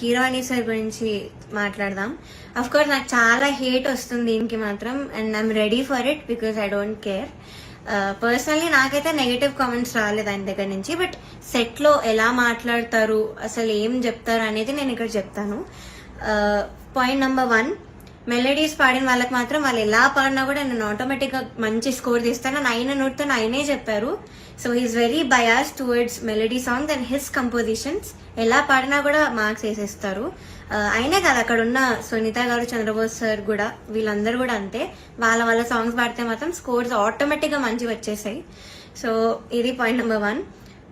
Keeravani sir గురించి మాట్లాడదాం. Of course నాకు చాలా హేట్ వస్తుంది దీనికి మాత్రం and I'm ready for it because I don't care personally నాకైతే నెగటివ్ కామెంట్స్ రాలేదు ఆయన దగ్గర నుంచి బట్ సెట్లో ఎలా మాట్లాడతారు అసలు ఏం చెప్తారు అనేది నేను ఇక్కడ చెప్తాను. పాయింట్ నెంబర్ వన్ మెలడీస్ పాడిన వాళ్ళకి మాత్రం వాళ్ళు ఎలా పాడినా కూడా నేను ఆటోమేటిక్గా మంచి స్కోర్ తీస్తాను. అని ఆయన నోట్తో ఆయనే చెప్పారు. So he's very bias towards melody songs and his compositions ఎలా పాడినా కూడా మార్క్స్ వేసేస్తారు. అయినా కదా కాదు అక్కడ ఉన్న సునీత గారు చంద్రబోస్ సార్ కూడా వీళ్ళందరూ కూడా అంతే. వాళ్ళ వాళ్ళ సాంగ్స్ పాడితే మాత్రం స్కోర్స్ ఆటోమేటిక్గా మంచిగా వచ్చేసాయి. సో ఇది point number one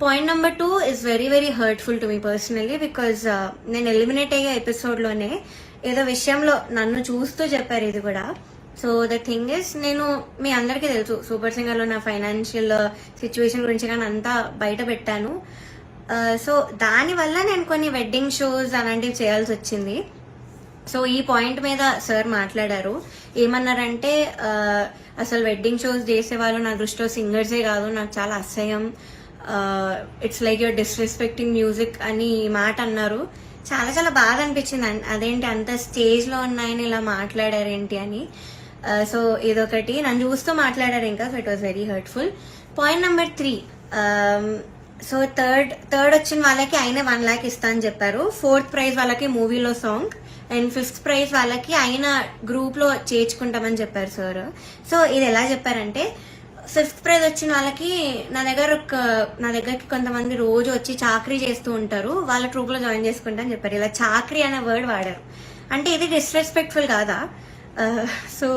point number two is very very hurtful to me personally because నేను ఎలిమినేట్ అయ్యే ఎపిసోడ్లోనే ఏదో విషయంలో నన్ను చూస్తూ చెప్పారు ఇది కూడా. సో ద థింగ్ ఇస్ నేను మీ అందరికీ తెలుసు సూపర్ సింగర్లో నా ఫైనాన్షియల్ సిచ్యువేషన్ uh, గురించి కానీ అంతా బయట పెట్టాను. Uh, సో దానివల్ల నేను కొన్ని వెడ్డింగ్ షోస్ అలాంటివి చేయాల్సి వచ్చింది. సో ఈ పాయింట్ మీద సార్ మాట్లాడారు. ఏమన్నారంటే uh, అసలు వెడ్డింగ్ షోస్ చేసే వాళ్ళు నా దృష్టిలో సింగర్సే కాదు నాకు చాలా అసహ్యం. It's like your disrespecting music అని మాట అన్నారు. చాలా చాలా బాధ అనిపించింది. అన్- అదేంటి అంత స్టేజ్లో ఉన్నాయని ఇలా మాట్లాడారేంటి అని. Uh, సో ఇదొకటి. నన్ను చూస్తూ మాట్లాడారు ఇంకా so it was very hurtful point number three so third third వచ్చిన వాళ్ళకి ఆయన వన్ ల్యాక్ ఇస్తా అని చెప్పారు. ఫోర్త్ ప్రైజ్ వాళ్ళకి మూవీలో సాంగ్ అండ్ ఫిఫ్త్ ప్రైజ్ వాళ్ళకి ఆయన గ్రూప్లో చేర్చుకుంటామని చెప్పారు సార్ సో ఇది ఎలా చెప్పారంటే ఫిఫ్త్ ప్రైజ్ వచ్చిన వాళ్ళకి నా దగ్గర ఒక నా దగ్గరకి కొంతమంది రోజు వచ్చి చాకరీ చేస్తూ ఉంటారు. వాళ్ళ ట్రూప్లో జాయిన్ చేసుకుంటా అని చెప్పారు. ఇలా చాకరీ అనే వర్డ్ వాడారు. అంటే ఇది డిస్రెస్పెక్ట్ఫుల్ కాదా? So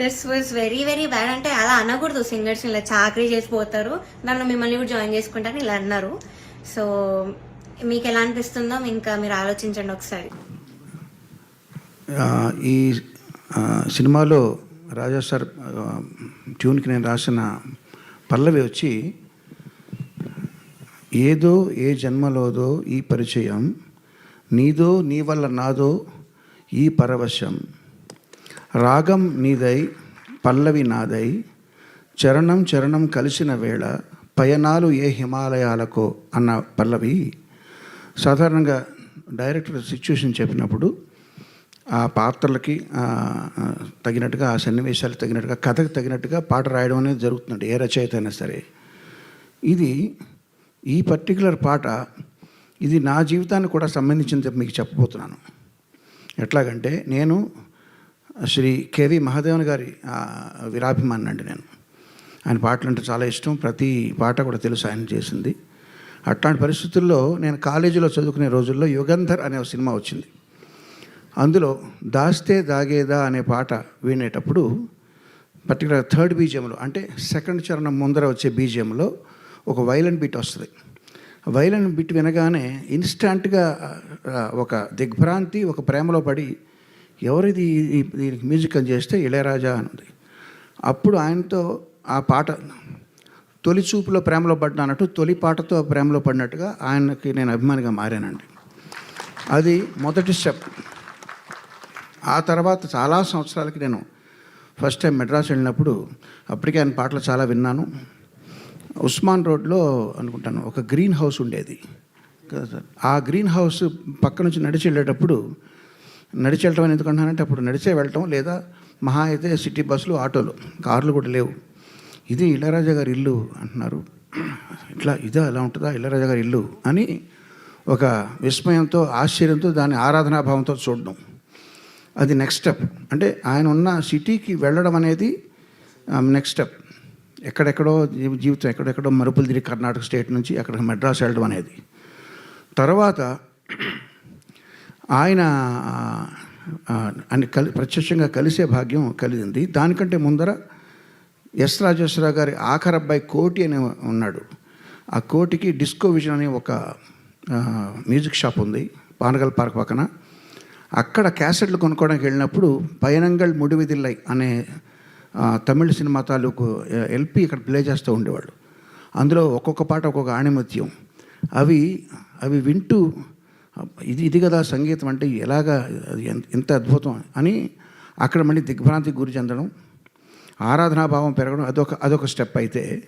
this was very very bad అంటే అలా అనకూడదు సింగర్స్ ఇలా చాకరీ చేసిపోతారు నన్ను మిమ్మల్ని కూడా జాయిన్ చేసుకుంటాను ఇలా అన్నారు. సో మీకు ఎలా అనిపిస్తుందో ఇంకా మీరు ఆలోచించండి ఒకసారి. Uh, ఈ uh, సినిమాలో రాజా సార్ uh, ట్యూన్కి నేను రాసిన పల్లవి వచ్చి ఏదో ఏ జన్మలోదో ఈ పరిచయం నీదో నీ వల్ల నాదో ఈ పరవశం. రాగం నీదై పల్లవి నాదై చరణం చరణం కలిసిన వేళ పయనాలు ఏ హిమాలయాలకో అన్న పల్లవి సాధారణంగా డైరెక్టర్ సిచ్యువేషన్ చెప్పినప్పుడు ఆ పాత్రలకి తగినట్టుగా ఆ సన్నివేశాలకు తగినట్టుగా కథకు తగినట్టుగా పాట రాయడం అనేది జరుగుతుంది ఏ రచయిత అయినా సరే. ఇది ఈ పర్టికులర్ పాట ఇది నా జీవితానికి కూడా సంబంధించింది మీకు చెప్పబోతున్నాను. ఎట్లాగంటే నేను శ్రీ కేవి మహాదేవన్ గారి ఆ, వీరాభిమాని అండి నేను. ఆయన పాటలు అంటే చాలా ఇష్టం. ప్రతి పాట కూడా తెలుసు ఆయన చేసింది. అట్లాంటి పరిస్థితుల్లో నేను కాలేజీలో చదువుకునే రోజుల్లో యుగంధర్ అనే ఒక సినిమా వచ్చింది. అందులో దాస్తే దాగేదా అనే పాట వినేటప్పుడు పర్టికులర్ థర్డ్ బీజియంలో అంటే సెకండ్ చరణం ముందర వచ్చే బీజియంలో ఒక వైలన్ బీట్ వస్తుంది. వైలన్ బీట్ వినగానే ఇన్స్టాంట్గా ఒక దిగ్భ్రాంతి ఒక ప్రేమలో పడి ఎవరిది దీనికి మ్యూజిక్ అని చేస్తే ఇళయరాజా అని ఉంది. అప్పుడు ఆయనతో ఆ పాట తొలి చూపులో ప్రేమలో పడ్డా అన్నట్టు తొలి పాటతో ప్రేమలో పడినట్టుగా ఆయనకి నేను అభిమానిగా మారానండి. అది మొదటి స్టెప్. ఆ తర్వాత చాలా సంవత్సరాలకి నేను ఫస్ట్ టైం మెడ్రాస్ వెళ్ళినప్పుడు అప్పటికే ఆయన పాటలు చాలా విన్నాను. ఉస్మాన్ రోడ్లో అనుకుంటాను ఒక గ్రీన్ హౌస్ ఉండేది. ఆ గ్రీన్ హౌస్ పక్క నుంచి నడిచి వెళ్ళేటప్పుడు నడిచి వెళ్ళటం అని ఎందుకంటున్నానంటే అప్పుడు నడిచే వెళ్ళటం లేదా మహా అయితే సిటీ బస్సులు ఆటోలు కార్లు కూడా లేవు. ఇది ఇళరాజా గారి ఇల్లు అంటున్నారు. ఇట్లా ఇదా ఎలా ఉంటుందా? ఇళరాజా గారి ఇల్లు అని ఒక విస్మయంతో ఆశ్చర్యంతో దాని ఆరాధనాభావంతో చూడడం. అది నెక్స్ట్ స్టెప్ అంటే ఆయన ఉన్న సిటీకి వెళ్ళడం అనేది um, నెక్స్ట్ స్టెప్ ఎక్కడెక్కడో జీవితం ఎక్కడెక్కడో మరుపులు తిరిగి కర్ణాటక స్టేట్ నుంచి అక్కడ మెడ్రాస్ వెళ్ళడం అనేది. తర్వాత ఆయన అని కలి ప్రత్యక్షంగా కలిసే భాగ్యం కలిగింది. దానికంటే ముందర ఎస్ రాజేశ్వరరావు గారి ఆఖరి అబ్బాయి కోటి అని ఉన్నాడు. ఆ కోటికి డిస్కో విజన్ అనే ఒక మ్యూజిక్ షాప్ ఉంది పానగల్ పార్క్ పక్కన. అక్కడ క్యాసెట్లు కొనుక్కోవడానికి వెళ్ళినప్పుడు పయనంగల్ ముడివిదిల్లై అనే తమిళ సినిమా తాలూకు ఎల్పి ఇక్కడ ప్లే చేస్తూ ఉండేవాళ్ళు. అందులో ఒక్కొక్క పాట ఒక్కొక్క ఆణిమత్యం. అవి అవి వింటూ ఇది ఇది కదా సంగీతం అంటే ఎలాగా అది ఎంత- ఎంత అద్భుతం అని అక్కడ మళ్ళీ దిగ్భ్రాంతికి గురి చెందడం ఆరాధనాభావం పెరగడం అదొక అదొక స్టెప్ అయితే.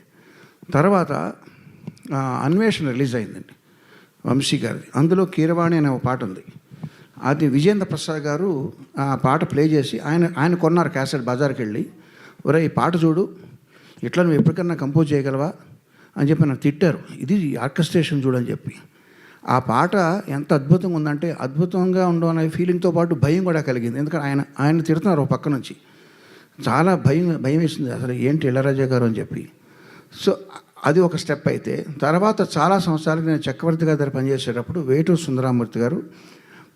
తర్వాత అన్వేషణ రిలీజ్ అయిందండి వంశీ గారిది. అందులో కీరవాణి అనే ఒక పాట ఉంది. అది విజేంద్ర ప్రసాద్ గారు ఆ పాట ప్లే చేసి ఆయన ఆయన కొన్నారు క్యాసెట్ బజార్కి వెళ్ళి ఒరే ఈ పాట చూడు. ఇట్లా నువ్వు ఎప్పటికన్నా కంపోజ్ చేయగలవా? అని చెప్పి నన్ను తిట్టారు. ఇది ఆర్కెస్ట్రేషన్ చూడని చెప్పి. ఆ పాట ఎంత అద్భుతంగా ఉందంటే అద్భుతంగా ఉండడం అనే ఫీలింగ్తో పాటు భయం కూడా కలిగింది. ఎందుకంటే ఆయన ఆయన తిడుతున్నారు ఒక పక్క నుంచి. చాలా భయం భయం వేసింది. అసలు ఏంటి ఇళ్ళరాజా గారు అని చెప్పి. సో అది ఒక స్టెప్ అయితే తర్వాత చాలా సంవత్సరాలకు నేను చక్రవర్తి గారి దగ్గర పనిచేసేటప్పుడు వేటూరు సుందరామూర్తి గారు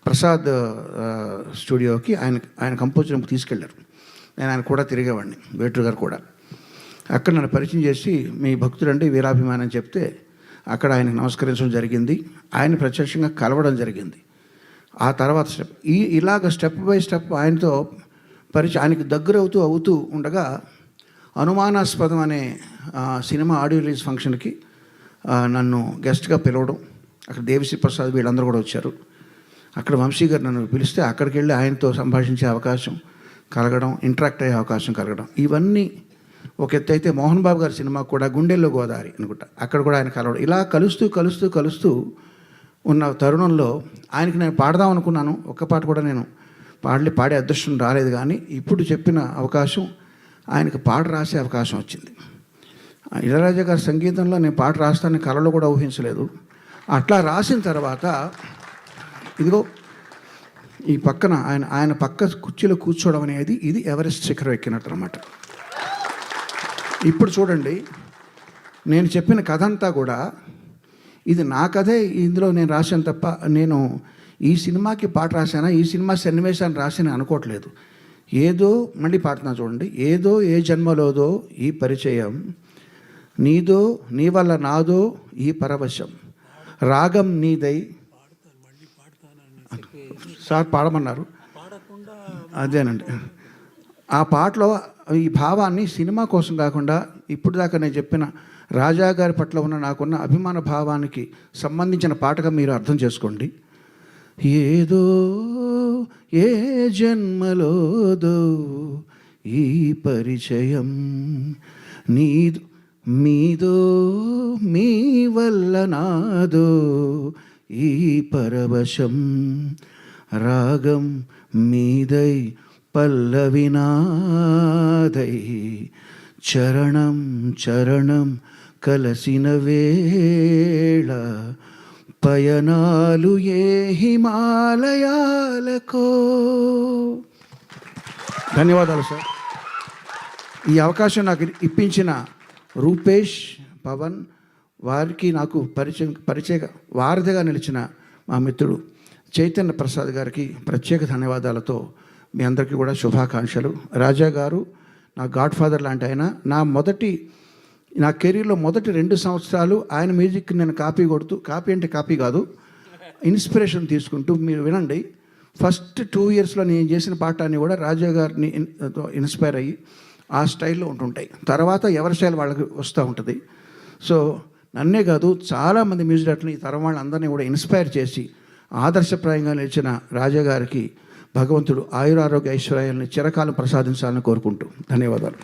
ప్రసాద్ స్టూడియోకి ఆయన ఆయన కంపోజర్ తీసుకెళ్ళారు. నేను ఆయన కూడా తిరిగేవాడిని వేటూరు గారు కూడా. అక్కడ నన్ను పరిచయం చేసి మీ భక్తుడండి వీరాభిమానం చెప్తే అక్కడ ఆయనకు నమస్కరించడం జరిగింది. ఆయన ప్రత్యక్షంగా కలవడం జరిగింది. ఆ తర్వాత స్టెప్ ఈ ఇలాగ స్టెప్ బై స్టెప్ ఆయనతో పరిచయం ఆయనకి దగ్గర అవుతూ అవుతూ ఉండగా అనుమానాస్పదం అనే సినిమా ఆడియో రిలీజ్ ఫంక్షన్కి నన్ను గెస్ట్గా పిలవడం అక్కడ దేవిశ్రీ ప్రసాద్ వీళ్ళందరూ కూడా వచ్చారు. అక్కడ వంశీ గారు నన్ను పిలిస్తే అక్కడికి వెళ్ళి ఆయనతో సంభాషించే అవకాశం కలగడం ఇంటరాక్ట్ అయ్యే అవకాశం కలగడం ఇవన్నీ ఒక ఎత్తు అయితే మోహన్ బాబు గారి సినిమా కూడా గుండెల్లో గోదావరి అనుకుంటా. అక్కడ కూడా ఆయన కలవడం. ఇలా కలుస్తూ కలుస్తూ కలుస్తూ ఉన్న తరుణంలో ఆయనకి నేను పాడదాం అనుకున్నాను. ఒక్క పాట కూడా నేను పాడలే పాడే అదృష్టం రాలేదు కానీ ఇప్పుడు చెప్పిన అవకాశం ఆయనకు పాట రాసే అవకాశం వచ్చింది. ఆ ఇళరాజా గారి సంగీతంలో నేను పాట రాస్తానని కళలో కూడా ఊహించలేదు. అట్లా రాసిన తర్వాత ఇదిగో ఈ పక్కన ఆయన ఆయన పక్క కుర్చీలో కూర్చోవడం అనేది ఇది ఎవరెస్ట్ శిఖరం ఎక్కినట్టు అనమాట ఇప్పుడు చూడండి నేను చెప్పిన కథ అంతా కూడా ఇది నా కథే ఇందులో నేను రాశాను తప్ప నేను ఈ సినిమాకి పాట రాశానా ఈ సినిమా సన్నివేశాన్ని రాశాను అనుకోవట్లేదు. ఏదో మళ్ళీ పాడుతున్నా చూడండి ఏదో ఏ జన్మలోదో ఈ పరిచయం నీదో నీ వల్ల నాదో ఈ పరవశం రాగం నీదై. సార్ పాడమన్నారు. అదేనండి. ఆ పాటలో ఈ భావాన్ని సినిమా కోసం కాకుండా ఇప్పుడు దాకా నేను చెప్పిన రాజా గారి పట్ల ఉన్న నాకున్న అభిమాన భావానికి సంబంధించిన పాటగా మీరు అర్థం చేసుకోండి. ఏదో ఏ జన్మలోదో ఈ పరిచయం నీదు మీదో మీ వల్ల నాదో ఈ పరవశం రాగం మీదై పల్లవినాదై చరణం చరణం కలసిన వేళ పయనాలు ఏ హిమాలయాలకో. ధన్యవాదాలు సార్. ఈ అవకాశం నాకు ఇప్పించిన రూపేష్ పవన్ వారికి నాకు పరిచయం పరిచయ వారధిగా నిలిచిన మా మిత్రుడు చైతన్య ప్రసాద్ గారికి ప్రత్యేక ధన్యవాదాలతో మీ అందరికీ కూడా శుభాకాంక్షలు. రాజా గారు నా గాడ్ ఫాదర్ లాంటి ఆయన నా మొదటి నా కెరీర్లో మొదటి రెండు సంవత్సరాలు ఆయన మ్యూజిక్ నేను కాపీ కొడుతూ కాపీ అంటే కాపీ కాదు ఇన్స్పిరేషన్ తీసుకుంటూ మీరు వినండి. ఫస్ట్ టూ ఇయర్స్లో నేను చేసిన పాఠాన్ని కూడా రాజా గారిని ఇన్స్పైర్ అయ్యి ఆ స్టైల్లో ఉంటుంటాయి. తర్వాత ఎవరి స్టైల్ వాళ్ళకి వస్తూ ఉంటుంది. సో నన్నే కాదు చాలామంది మ్యూజిక్ డైరెక్టర్ని ఈ తరం వాళ్ళందరినీ కూడా ఇన్స్పైర్ చేసి ఆదర్శప్రాయంగా నిలిచిన రాజా గారికి భగవంతుడు ఆయురారోగ్య ఐశ్వర్యాలను చిరకాలం ప్రసాదించాలని కోరుకుంటూ ధన్యవాదాలు.